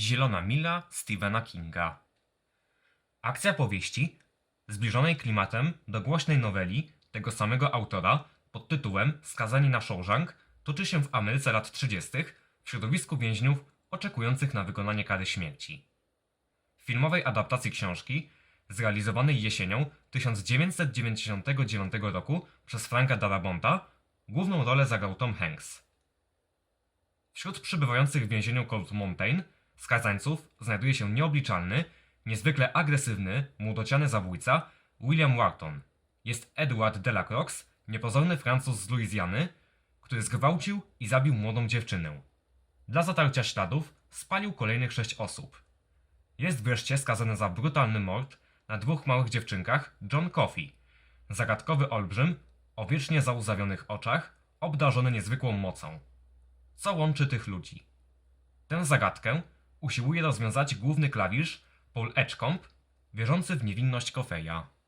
Zielona Mila Stephena Kinga. Akcja powieści, zbliżonej klimatem do głośnej noweli tego samego autora pod tytułem Skazani na Shawshank, toczy się w Ameryce lat 30. w środowisku więźniów oczekujących na wykonanie kary śmierci. W filmowej adaptacji książki, zrealizowanej jesienią 1999 roku przez Franka Darabonta, główną rolę zagrał Tom Hanks. Wśród przybywających w więzieniu Cold Mountain skazańców znajduje się nieobliczalny, niezwykle agresywny, młodociany zabójca William Wharton. Jest Edward Delacroix, niepozorny Francuz z Luizjany, który zgwałcił i zabił młodą dziewczynę. Dla zatarcia śladów spalił kolejnych sześć osób. Jest wreszcie skazany za brutalny mord na dwóch małych dziewczynkach John Coffey, zagadkowy olbrzym o wiecznie załzawionych oczach, obdarzony niezwykłą mocą. Co łączy tych ludzi? Tę zagadkę usiłuje rozwiązać główny klawisz Paul Edgecombe, wierzący w niewinność Coffeya.